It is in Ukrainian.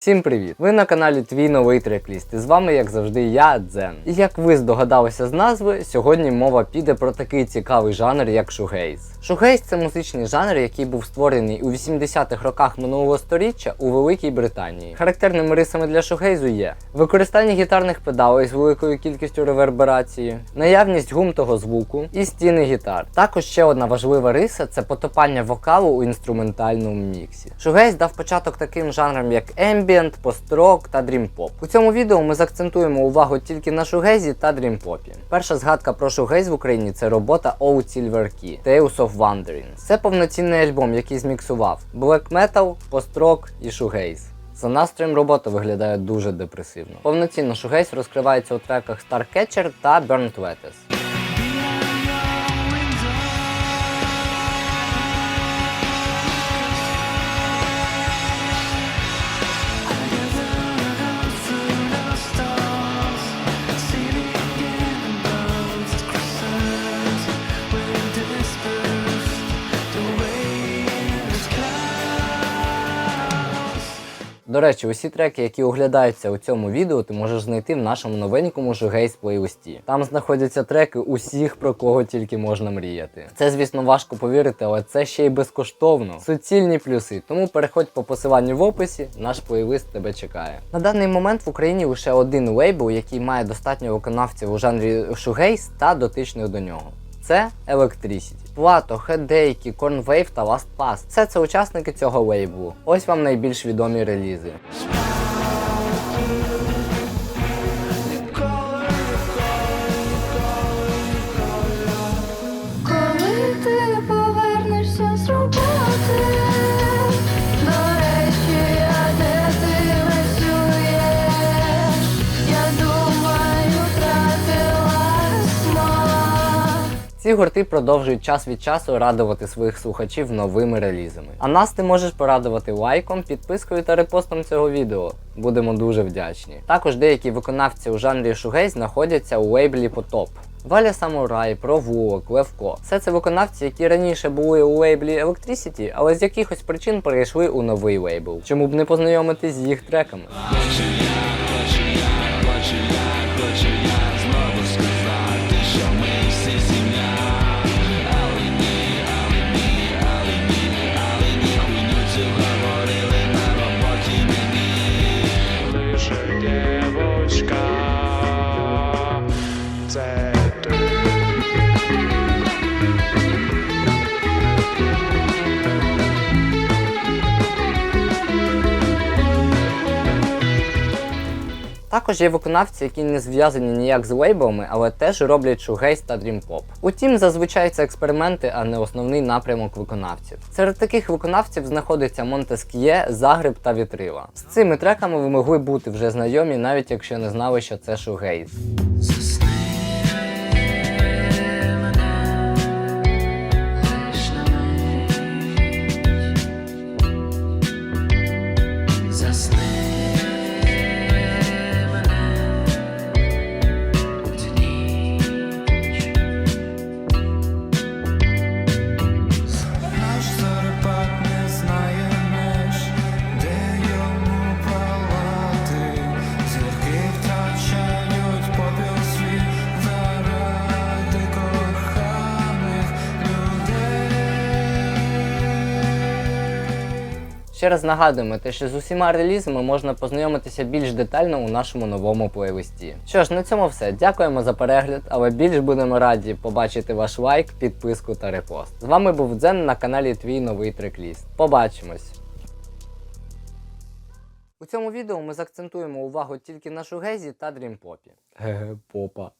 Всім привіт! Ви на каналі Твій новий трекліст. І з вами, як завжди, я Дзен. І як ви здогадалися з назви, сьогодні мова піде про такий цікавий жанр, як шугейз. Шугейз це музичний жанр, який був створений у 80-х роках минулого століття у Великій Британії. Характерними рисами для шугейзу є використання гітарних педалей з великою кількістю реверберації, наявність гумтого звуку і стіни гітар. Також ще одна важлива риса це потопання вокалу у інструментальному міксі. Шугейз дав початок таким жанрам, як ембієнт, построк та дрімпоп. У цьому відео ми заакцентуємо увагу тільки на шугейзі та дрімпопі. Перша згадка про шугейз в Україні це робота Old Silver Key Tales of Wandering. Це повноцінний альбом, який зміксував black metal, построк і шугейз. За настроєм робота виглядає дуже депресивно. Повноцінно шугейс розкривається у треках Starcatcher та Burnt Lettuce. До речі, усі треки, які оглядаються у цьому відео, ти можеш знайти в нашому новенькому Shoegaze плейлисті. Там знаходяться треки усіх, про кого тільки можна мріяти. Це, звісно, важко повірити, але це ще й безкоштовно. Суцільні плюси. Тому переходь по посиланню в описі, наш плейлист тебе чекає. На даний момент в Україні лише один лейбл, який має достатньо виконавців у жанрі Shoegaze та дотичних до нього. Це Electricity. Плато, Headache, Cornwave та LastPass. Все це учасники цього лейблу. Ось вам найбільш відомі релізи. Ці гурти продовжують час від часу радувати своїх слухачів новими релізами. А нас ти можеш порадувати лайком, підпискою та репостом цього відео. Будемо дуже вдячні. Також деякі виконавці у жанрі шугейз знаходяться у лейблі Потоп. Валя Самурай, Провулок, Левко. Все це виконавці, які раніше були у лейблі Electricity, але з якихось причин перейшли у новий лейбл. Чому б не познайомитись з їх треками? Також є виконавці, які не зв'язані ніяк з лейблами, але теж роблять шугейс та дрімпоп. Утім, зазвичай це експерименти, а не основний напрямок виконавців. Серед таких виконавців знаходиться Монтеск'є, Загреб та Вітрила. З цими треками ви могли бути вже знайомі, навіть якщо не знали, що це шугейс. Ще раз нагадуємо, те, що з усіма релізами можна познайомитися більш детально у нашому новому плейлисті. Що ж, на цьому все. Дякуємо за перегляд, але більш будемо раді побачити ваш лайк, підписку та репост. З вами був Дзен на каналі Твій новий трекліст. Побачимось! У цьому відео ми заакцентуємо увагу тільки на шугезі та дрімпопі. Ге-ге, попа.